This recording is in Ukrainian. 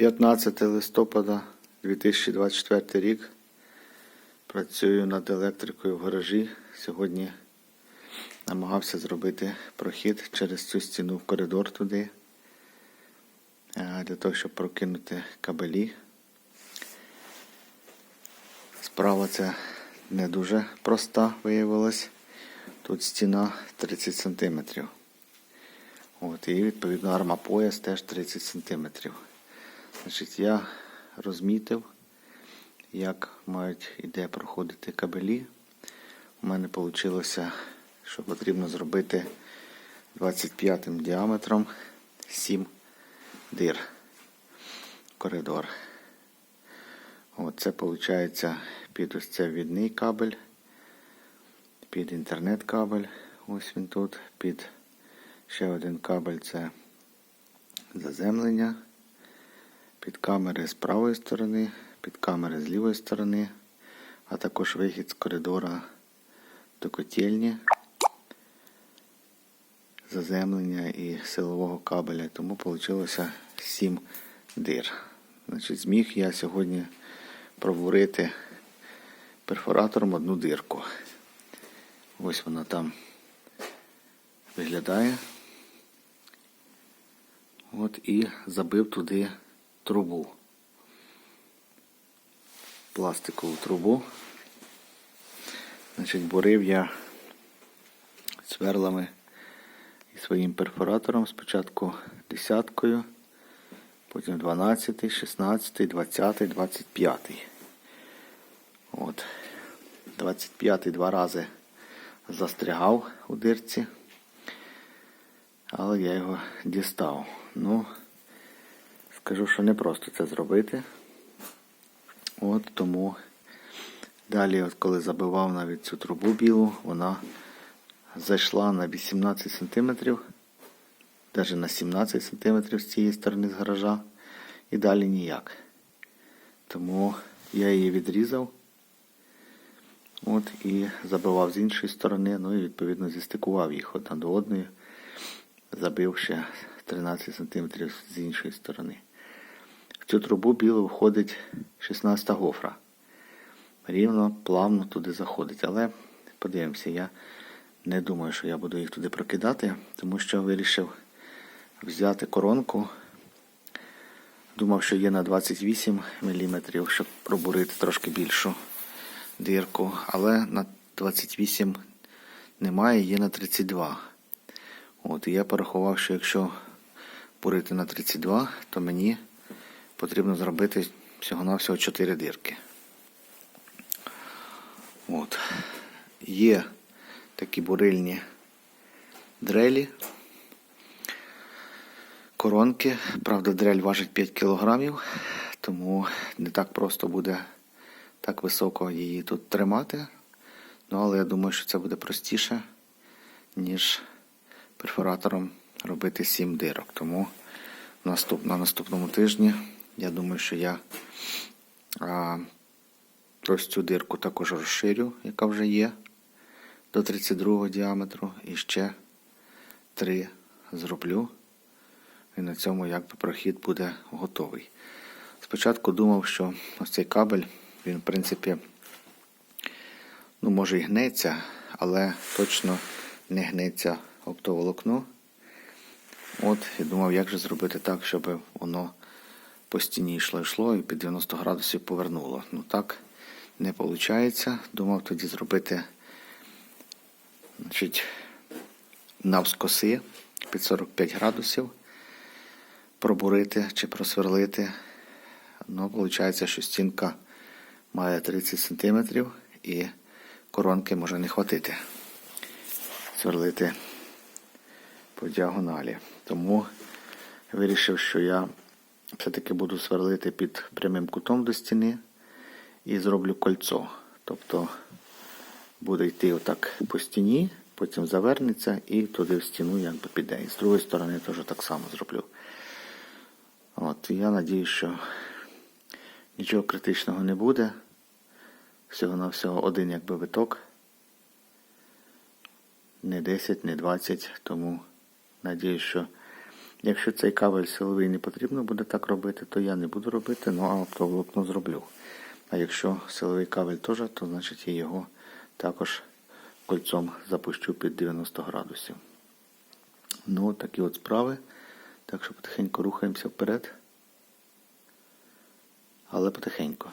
15 листопада 2024 рік. Працюю над електрикою в гаражі. Сьогодні намагався зробити прохід через цю стіну в коридор туди. е, Для того, щоб прокинути кабелі. Справа це не дуже проста виявилась. Тут стіна 30 см. От, і відповідно армапояс теж 30 см. Значить, я розмітив, як мають і де проходити кабелі. У мене вийшло, що потрібно зробити 25 діаметром 7 дир коридор. От це виходить під ось це відний кабель, під інтернет кабель, ось він тут, під ще один кабель це заземлення, під камери з правої сторони, під камери з лівої сторони, а також вихід з коридора до котельні, заземлення і силового кабеля. Тому вийшло 7 дир. Значить, зміг я сьогодні пробурити перфоратором одну дирку. Ось вона там виглядає. От і забив туди трубу. Пластикову трубу. Значить, бурив я сверлами і своїм перфоратором спочатку десяткою, потім 12, 16, 20, 25. От. 25 два рази застрягав у дирці, але я його дістав. Ну, скажу, що не просто це зробити. От тому далі, от коли забивав навіть цю трубу білу, вона зайшла на 18 см, навіть на 17 см з цієї сторони з гаража, і далі ніяк. Тому я її відрізав. От і забивав з іншої сторони, ну і відповідно зістикував їх одна до одної, забив ще 13 см з іншої сторони. Цю трубу білу входить 16 гофра. Рівно, плавно туди заходить. Але подивимося, я не думаю, що я буду їх туди прокидати, тому що вирішив взяти коронку. Думав, що є на 28 мм, щоб пробурити трошки більшу дирку, але на 28 немає, є на 32. От, і я порахував, що якщо бурити на 32, то мені потрібно зробити всього-навсього 4 дирки. От. Є такі бурильні дрелі. Коронки. Правда, дрель важить 5 кг, тому не так просто буде так високо її тут тримати. Ну, але я думаю, що це буде простіше, ніж перфоратором робити 7 дирок. Тому на наступному тижні я думаю, що я а, ось цю дирку також розширю, яка вже є, до 32 діаметру. І ще 3 зроблю. І на цьому якби прохід буде готовий. Спочатку думав, що ось цей кабель, він, в принципі, ну, може і гнеться, але точно не гнеться оптоволокно. От, і думав, як же зробити так, щоб воно по стіні йшло йшло і під 90 градусів повернуло. Ну так не виходить. Думав тоді зробити значить, навскоси під 45 градусів, пробурити чи просверлити. Ну, виходить, що стінка має 30 см і коронки може не хватити. Сверлити по діагоналі. Тому вирішив, що я все-таки буду сверлити під прямим кутом до стіни і зроблю кольцо. Тобто буде йти отак по стіні, потім завернеться і туди в стіну якби піде. І з другої сторони теж так само зроблю. От, Я надію, що нічого критичного не буде. Всього-навсього один якби виток. Не 10, не 20, тому надію, що Якщо цей кабель силовий не потрібно буде так робити, то я не буду робити, ну а оптоволокно зроблю. А якщо силовий кабель теж, то значить я його також кольцом запущу під 90 градусів. Ну, такі от справи. Так що потихеньку рухаємося вперед. Але потихеньку.